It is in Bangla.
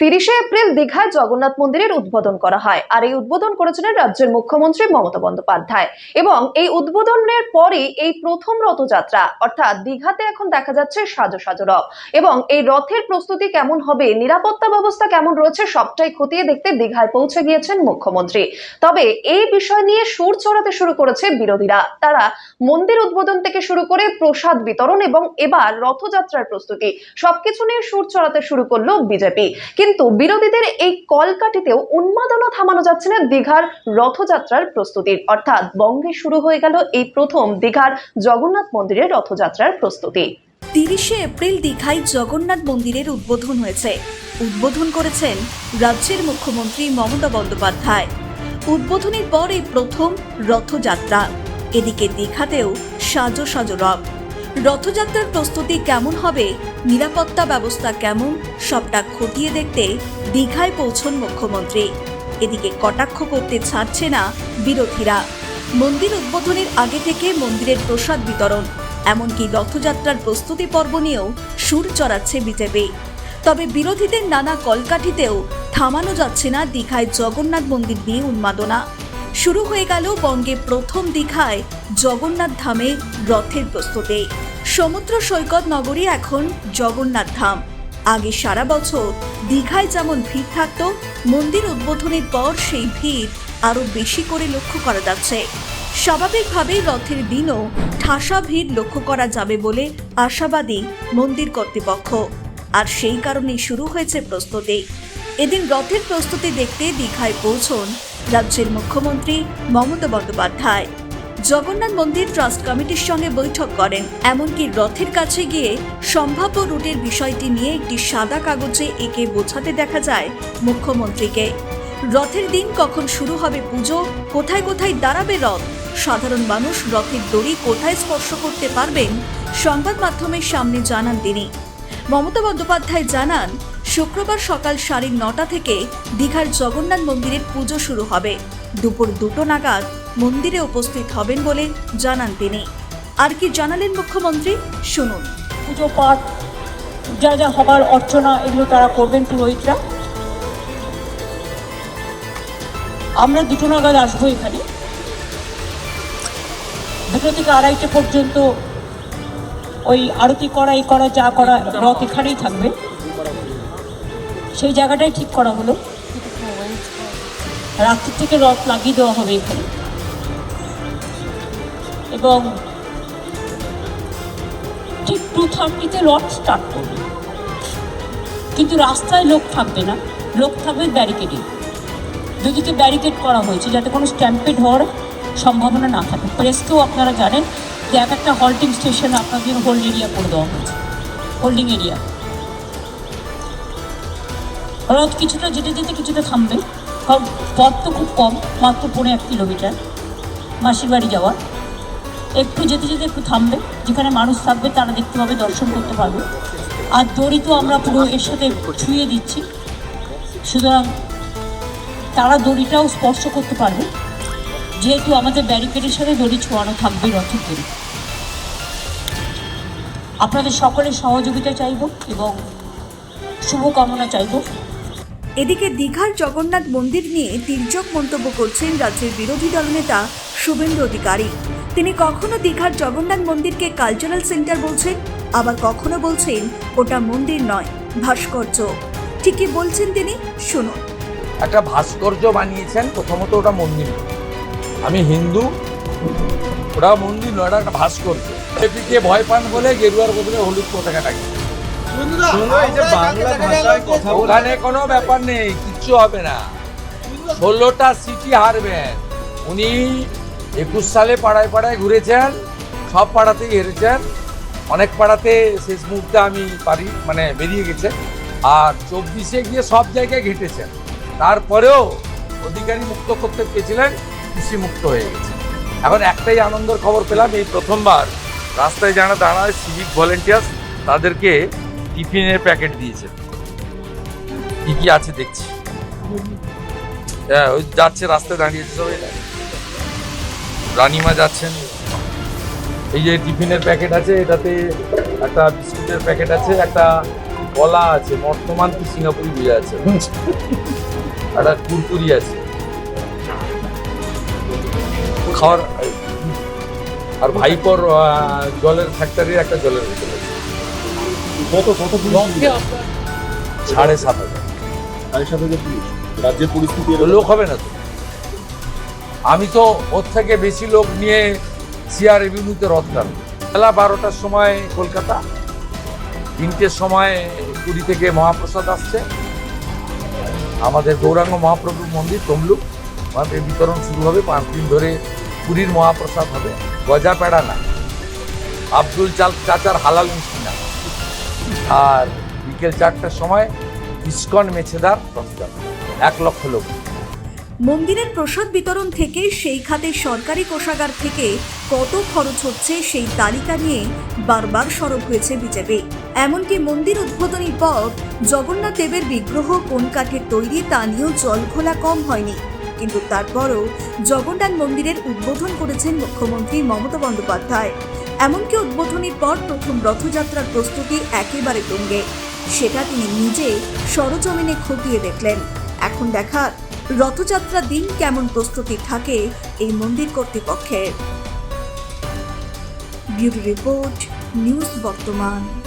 তিরিশে এপ্রিল দীঘায় জগন্নাথ মন্দিরের উদ্বোধন করা হয়। আর এই উদ্বোধন করেছিলেন রাজ্যের মুখ্যমন্ত্রী মমতা বন্দ্যোপাধ্যায়। এবং এই উদ্বোধনের পরেই এই প্রথম রথযাত্রা, অর্থাৎ দীঘাতে এখন দেখা যাচ্ছে সাজো সাজো রথ। এবং এই রথের প্রস্তুতি কেমন হবে, নিরাপত্তা ব্যবস্থা কেমন রয়েছে, সবটাই খতিয়ে দেখতে দীঘায় পৌঁছে গিয়েছেন মুখ্যমন্ত্রী। তবে এই বিষয় নিয়ে সুর চড়াতে শুরু করেছে বিরোধীরা। তারা মন্দির উদ্বোধন থেকে শুরু করে প্রসাদ বিতরণ এবং এবার রথযাত্রার প্রস্তুতি, সবকিছু নিয়ে সুর চড়াতে শুরু করল বিজেপি। কিন্তু বিরোধীদের এই কলকাঠিতেও উন্মাদনা থামানো যাচ্ছে না দীঘার রথযাত্রার প্রস্তুতির। অর্থাৎ বঙ্গে শুরু হয়ে গেল এই প্রথম দীঘার জগন্নাথ মন্দিরের রথযাত্রার প্রস্তুতি। তিরিশে এপ্রিল দীঘায় জগন্নাথ মন্দিরের উদ্বোধন হয়েছে। উদ্বোধন করেছেন রাজ্যের মুখ্যমন্ত্রী মমতা বন্দ্যোপাধ্যায়। উদ্বোধনের পর এই প্রথম রথযাত্রা। এদিকে দীঘাতেও সাজো সাজো রথ রথযাত্রার প্রস্তুতি কেমন হবে? নিরাপত্তা ব্যবস্থা কেমন? সবটা খতিয়ে দেখতে দীঘায় পৌঁছন মুখ্যমন্ত্রী। এদিকে কটাক্ষ করতে ছাড়ছে না বিরোধীরা। মন্দির উদ্বোধনের আগে থেকে মন্দিরের প্রসাদ বিতরণ, এমনকি রথযাত্রার প্রস্তুতি পর্ব নিয়েও সুর চড়াচ্ছে বিজেপি। তবে বিরোধীদের নানা কলকাঠিতেও থামানো যাচ্ছে না দীঘায় জগন্নাথ মন্দির নিয়ে উন্মাদনা। শুরু হয়ে গেল বঙ্গে প্রথম দীঘায় জগন্নাথ ধামে রথের প্রস্তুতি। সমুদ্র সৈকত নগরী এখন জগন্নাথ ধাম। আগে সারা বছর দীঘায় যেমন ভিড় থাকত, মন্দির উদ্বোধনের পর সেই ভিড় আরও বেশি করে লক্ষ্য করা যাচ্ছে। স্বাভাবিকভাবেই রথের দিনও ঠাসা ভিড় লক্ষ্য করা যাবে বলে আশাবাদী মন্দির কর্তৃপক্ষ। আর সেই কারণেই শুরু হয়েছে প্রস্তুতি। এদিন রথের প্রস্তুতি দেখতে দীঘায় পৌঁছন রাজ্যের মুখ্যমন্ত্রী মমতা বন্দ্যোপাধ্যায়। জগন্নাথ মন্দির ট্রাস্ট কমিটির সঙ্গে বৈঠক করেন। এমনকি রথের কাছে গিয়ে সম্ভাব্য রুটের বিষয়টি নিয়ে একটি সাদা কাগজে এঁকে বোঝাতে দেখা যায় মুখ্যমন্ত্রীকে। রথের দিন কখন শুরু হবে পুজো, কোথায় কোথায় দাঁড়াবে রথ, সাধারণ মানুষ রথের দড়ি কোথায় স্পর্শ করতে পারবেন, সংবাদ মাধ্যমের সামনে জানান তিনি। মমতা বন্দ্যোপাধ্যায় জানান, শুক্রবার সকাল সাড়ে নটা থেকে দীঘার জগন্নাথ মন্দিরের পুজো শুরু হবে। দুপুর দুটো নাগাদ মন্দিরে উপস্থিত হবেন বলে জানান তিনি। আর কি জানালেন মুখ্যমন্ত্রী? শুনুন। পুজো পাঠ, যা যা হবার অর্চনা, এগুলো তারা করবেন পুরোহিতরা। আমরা দুটো নাগাদ আসব এখানে। দুটো থেকে আড়াইটে পর্যন্ত ওই আরতি করা, এই করা, যা করা রথ এখানেই থাকবে। সেই জায়গাটাই ঠিক করা হলো। রাত্রি থেকে রথ লাগিয়ে দেওয়া হবে এখানে। এবং ঠিক টু থার্টিতে রথ স্টার্ট করবে। কিন্তু রাস্তায় লোক থাকবে না। লোক থাকবে ব্যারিকেডে দুদিকে ব্যারিকেড করা হয়েছে যাতে কোনো স্ট্যাম্পেড হওয়ার সম্ভাবনা না থাকে। প্রেসকেও আপনারা জানেন যে এক একটা হল্টিং স্টেশন আপনাদের হোল্ড এরিয়া করে দেওয়া হয়েছে। হোল্ডিং এরিয়া রথ কিছুটা যেতে যেতে কিছুটা থামবে। কারণ পথ তো খুব কম, মাত্র পৌনে এক কিলোমিটার। মাসির বাড়ি যাওয়া। একটু যেতে যেতে একটু থামবে। যেখানে মানুষ থাকবে তারা দেখতে পাবে, দর্শন করতে পারবে। আর দড়ি তো আমরা পুরো এর সাথে ছুঁয়ে দিচ্ছি। সুতরাং তারা দড়িটাও স্পর্শ করতে পারবে। যেহেতু আমাদের ব্যারিকেডের সাথে দড়ি ছোঁয়ানো থাকবে রথের দড়ি আপনাদের সকলের সহযোগিতা চাইব এবং শুভকামনা চাইব। এদিকে দীঘার জগন্নাথ মন্দির নিয়ে তির্যক মন্তব্য করছেন রাজ্যের বিরোধী দলনেতা শুভেন্দু অধিকারী। তিনি কখনো দীঘার জগন্নাথ মন্দিরকে কালচারাল সেন্টার বলছেন আবার কখনো বলছেন ওটা মন্দির নয় ভাস্কর্য। ঠিকই বলছেন তিনি শুনুন। একটা ভাস্কর্য বানিয়েছেন প্রথমত ওটা মন্দির। আমি হিন্দু ওটা মন্দির নয় ওটা একটা ভাস্কর্য। বিজেপিকে ভয় পান বলে গেরুয়ার বদলে হলুদ পতাকা টাকে এই যে বাংলা ভাষায় কথা ওখানে কোনো ব্যাপার নেই কিচ্ছু হবে না। ষোলোটা সিটি হারবেন। উনি একুশ সালে পাড়ায় পাড়ায় ঘুরেছেন, সব পাড়াতেই হেরেছেন। অনেক পাড়াতে শেষ মুহূর্তে আমি পারি মানে বেরিয়ে গেছে। আর চব্বিশে গিয়ে সব জায়গায় ঘেটেছেন। তারপরেও অধিকারী মুক্ত করতে পেয়েছিলেন কৃষি মুক্ত হয়ে গেছে। এখন একটাই আনন্দের খবর পেলাম, এই প্রথমবার রাস্তায় যারা দাঁড়ায় সিভিক ভলেন্টিয়ার্স তাদেরকে টিফিনের প্যাকেট দিয়েছেন কি কি আছে দেখছি। হ্যাঁ ওই যাচ্ছে, রাস্তায় দাঁড়িয়েছে সবাই। রানিমা যাচ্ছেন। এই যে টিফিনের প্যাকেট আছে এটাতে একটা বিস্কুটের প্যাকেট আছে একটা কলা আছে বর্তমান কি সিঙ্গাপুরি বুঝে আছে। একটা কুরকুরি আছে। খাওয়ার আর ভাইপর জলের ফ্যাক্টরির একটা জলের ভিতরে আছে। কত সাড়ে সাত হাজার। সাড়ে সাত হাজার পুলিশ। রাজ্যের পরিস্থিতি। লোক হবে না তো। আমি তো ওর থেকে বেশি লোক নিয়ে সিআর এভিনিউতে রথ টানবো। বেলা বারোটার সময় কলকাতা, তিনটের সময় পুরী থেকে মহাপ্রসাদ আসছে। আমাদের গৌরাঙ্গ মহাপ্রভুর মন্দির, তমলুক, আমাদের বিতরণ শুরু হবে পাঁচ দিন ধরে পুরীর মহাপ্রসাদ হবে। গজা পেড়া না। আব্দুল চাল চাচার হালাল মিষ্টি না। আর বিকেল চারটার সময় ইস্কন মেছেদার রথযাত্রা এক লক্ষ লোক। মন্দিরের প্রসাদ বিতরণ থেকে সেই খাতে সরকারি কোষাগার থেকে কত খরচ হচ্ছে সেই তালিকা নিয়ে বারবার সরব হয়েছে বিজেপি। এমনকি মন্দির উদ্বোধনীর পর জগন্নাথ দেবের বিগ্রহ কোন কাঠের তৈরি তা নিয়েও জল খোলা কম হয়নি। কিন্তু তারপরও জগন্নাথ মন্দিরের উদ্বোধন করেছেন মুখ্যমন্ত্রী মমতা বন্দ্যোপাধ্যায়। এমনকি উদ্বোধনীর পর প্রথম রথযাত্রার প্রস্তুতি একেবারে তুঙ্গে। সেটা তিনি নিজে সরজমিনে খতিয়ে দেখলেন। এখন দেখার রথযাত্রা দিন কেমন প্রস্তুতি থাকে এই মন্দির কর্তৃপক্ষের? ব্যুরো রিপোর্ট নিউজ বর্তমান।